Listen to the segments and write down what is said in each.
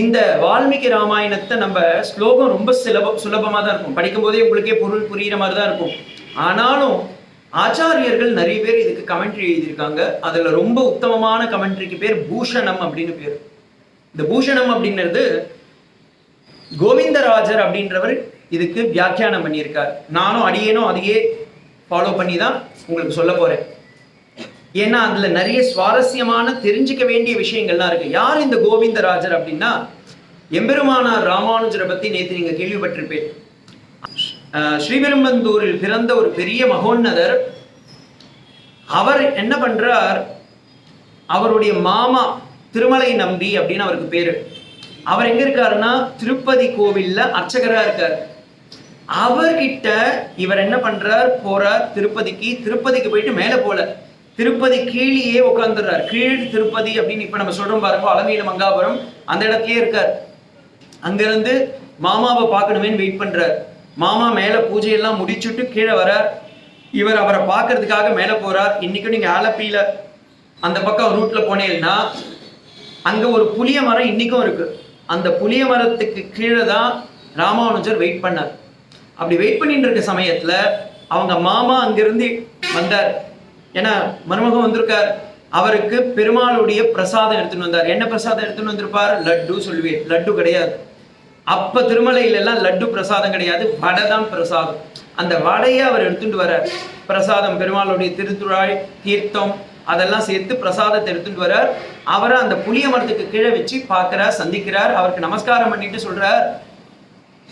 இந்த வால்மீகி ராமாயணத்தை நம்ம ஸ்லோகம் ரொம்ப சுலபம் சுலபமாக தான் இருக்கும். படிக்கும் போதே உங்களுக்கே பொருள் புரிகிற மாதிரி தான் இருக்கும். ஆனாலும் ஆச்சாரியர்கள் நிறைய பேர் இதுக்கு கமெண்ட்ரி எழுதியிருக்காங்க. அதில் ரொம்ப உத்தமமான கமெண்ட்ரிக்கு பேர் பூஷணம் அப்படின்னு பேர். இந்த பூஷணம் அப்படின்றது கோவிந்தராஜர் அப்படின்றவர் இதுக்கு வியாக்கியானம் பண்ணியிருக்கார். நானும் அடியேனும் அதையே ஃபாலோ பண்ணி தான் உங்களுக்கு சொல்ல போகிறேன் ஏன்னா அதுல நிறைய சுவாரஸ்யமான தெரிஞ்சுக்க வேண்டிய விஷயங்கள்லாம் இருக்கு. யார் இந்த கோவிந்தராஜர் அப்படின்னா? எம்பெருமானார் ராமானுஜரை பத்தி நேத்து நீங்க கேள்விப்பட்டிருப்பேன் ஸ்ரீபெரும்பந்தூரில் பிறந்த ஒரு பெரிய மகோன்னதர் அவர் என்ன பண்றார்? அவருடைய மாமா திருமலை நம்பி அப்படின்னு அவருக்கு பேரு. அவர் எங்க இருக்காருன்னா? திருப்பதி கோவில்ல அர்ச்சகரா இருக்கார். அவர்கிட்ட இவர் என்ன பண்றார்? போறார் திருப்பதிக்கு. திருப்பதிக்கு போயிட்டு மேல போல. திருப்பதி கீழேயே உட்காந்துடுறாரு கீழ் திருப்பதி அப்படின்னு இப்ப நம்ம சொல்றோம் பாருங்க. அலமையில மங்காபுரம் அந்த இடத்துலயே இருக்கார். அங்கிருந்து மாமாவை பார்க்கணுமேன்னு வெயிட் பண்றார். மாமா மேல பூஜையெல்லாம் முடிச்சுட்டு கீழே வரார். இவர் அவரை பார்க்கறதுக்காக மேல போறார். இன்னைக்கும் நீங்க ஆலப்பியில அந்த பக்கம் ரூட்ல போனீங்கன்னா அங்க ஒரு புளிய மரம் இன்னைக்கும் இருக்கு. அந்த புளிய மரத்துக்கு கீழே தான் ராமானுஜர் வெயிட் பண்ணார். அப்படி வெயிட் பண்ணிட்டு இருக்க சமயத்துல அவங்க மாமா அங்கிருந்து வந்தார். ஏன்னா மருமகன் வந்திருக்கார். அவருக்கு பெருமாளுடைய பிரசாதம் எடுத்துன்னு வந்தார். என்ன பிரசாதம் எடுத்துன்னு வந்திருப்பார்? லட்டு சொல்லுவேன். லட்டு கிடையாது. அப்ப திருமலையில எல்லாம் லட்டு பிரசாதம் கிடையாது. வடை தான் பிரசாதம். அந்த வடையை அவர் எடுத்துட்டு வரார் பிரசாதம் பெருமாளுடைய திருத்துழாய் தீர்த்தம் அதெல்லாம் சேர்த்து பிரசாதத்தை எடுத்துட்டு வரார் அவரை அந்த புளிய மரத்துக்கு கீழே வச்சு பார்க்கிறார் சந்திக்கிறார். அவருக்கு நமஸ்காரம் பண்ணிட்டு சொல்றார்.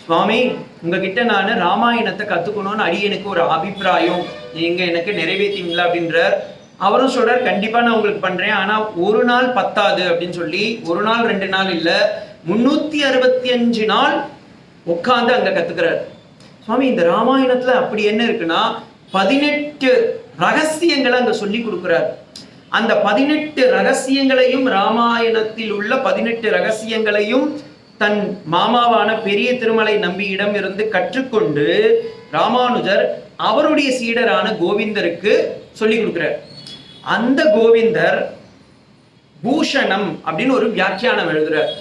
சுவாமி உங்ககிட்ட நான் ராமாயணத்தை கத்துக்கணும்னு அடியனுக்கு ஒரு அபிப்பிராயம். நீங்க எனக்கு நிறைவேற்றிங்களா அப்படின்றார். அவரும் சொல்றார் கண்டிப்பா நான் உங்களுக்கு பண்றேன். ஆனா ஒரு நாள் பத்தாது அப்படின்னு சொல்லி ஒரு நாள் ரெண்டு நாள் இல்ல முன்னூத்தி அறுபத்தி அஞ்சு நாள் உட்காந்து அங்க கத்துக்கிறார். சுவாமி இந்த ராமாயணத்துல அப்படி என்ன இருக்குன்னா பதினெட்டு ரகசியங்களை அங்க சொல்லி கொடுக்கிறார். அந்த பதினெட்டு ரகசியங்களையும் ராமாயணத்தில் உள்ள பதினெட்டு ரகசியங்களையும் தன் மாமாவான பெரிய திருமலை நம்பியிடம் இருந்து கற்றுக்கொண்டு ராமானுஜர் அவருடைய சீடரான கோவிந்தருக்கு சொல்லி கொடுக்கிறார். அந்த கோவிந்தர் பூஷணம் அப்படின்னு ஒரு வியாக்கியானம் எழுதுறார்.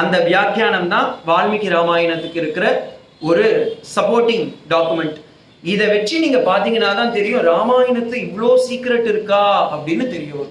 அந்த வியாக்கியானம் தான் வால்மீகி ராமாயணத்துக்கு இருக்கிற ஒரு சப்போர்ட்டிங் டாக்குமெண்ட் இதை வச்சு நீங்க பாத்தீங்கன்னா தான் தெரியும் ராமாயணத்து இவ்வளோ சீக்ரெட் இருக்கா அப்படின்னு தெரியும்.